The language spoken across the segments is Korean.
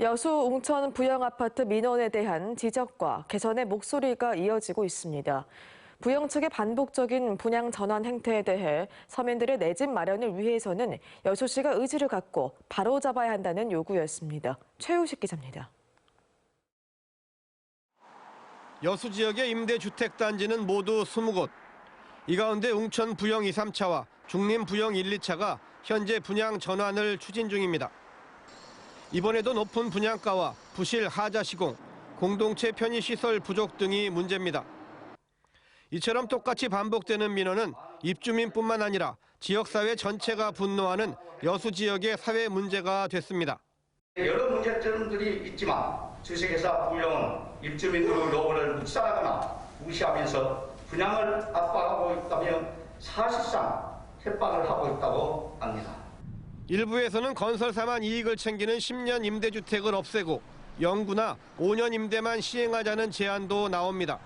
여수 웅천 부영아파트 민원에 대한 지적과 개선의 목소리가 이어지고 있습니다. 부영 측의 반복적인 분양 전환 행태에 대해 서민들의 내 집 마련을 위해서는 여수시가 의지를 갖고 바로잡아야 한다는 요구였습니다. 최우식 기자입니다. 여수 지역의 임대주택 단지는 모두 20곳. 이 가운데 웅천 부영 2, 3차와 중림 부영 1, 2차가 현재 분양 전환을 추진 중입니다. 이번에도 높은 분양가와 부실 하자 시공, 공동체 편의 시설 부족 등이 문제입니다. 이처럼 똑같이 반복되는 민원은 입주민뿐만 아니라 지역사회 전체가 분노하는 여수 지역의 사회 문제가 됐습니다. 여러 문제점들이 있지만 주식회사 부영은 입주민들의 요구를 묵살하거나 무시하면서 분양을 압박하고 있다며 사실상 협박을 하고 있다고 합니다. 일부에서는 건설사만 이익을 챙기는 10년 임대주택을 없애고 영구나 5년 임대만 시행하자는 제안도 나옵니다.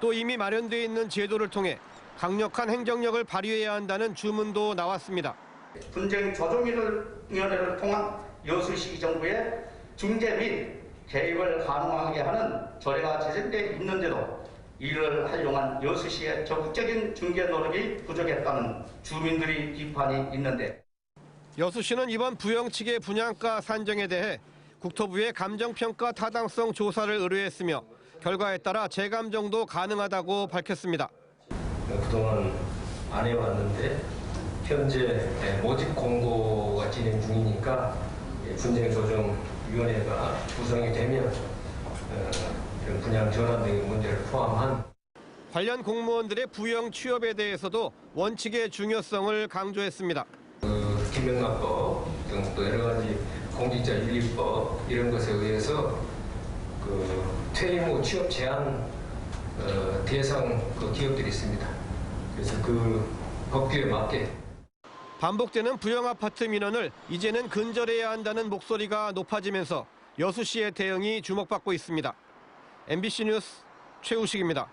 또 이미 마련돼 있는 제도를 통해 강력한 행정력을 발휘해야 한다는 주문도 나왔습니다. 분쟁 조정위원회를 통한 여수시 정부의 중재 및 개입을 가능하게 하는 조례가 제정돼 있는데도 이를 활용한 여수시의 적극적인 중재 노력이 부족했다는 주민들이 비판이 있는데 여수시는 이번 부영 측의 분양가 산정에 대해 국토부에 감정평가 타당성 조사를 의뢰했으며 결과에 따라 재감정도 가능하다고 밝혔습니다. 그동안 안 해왔는데 현재 모집 공고가 진행 중이니까 분쟁조정위원회가 구성이 되면 어, 이런 분양 전환 등의 문제를 포함한 관련 공무원들의 부영 취업에 대해서도 원칙의 중요성을 강조했습니다. 그 김영란법 등 또 여러 가지 공직자 윤리법 이런 것에 의해서 그 퇴임 후 취업 제한 어, 대상 그 기업들이 있습니다. 그래서 그 법규에 맞게 반복되는 부영 아파트 민원을 이제는 근절해야 한다는 목소리가 높아지면서 여수시의 대응이 주목받고 있습니다. MBC 뉴스 최우식입니다.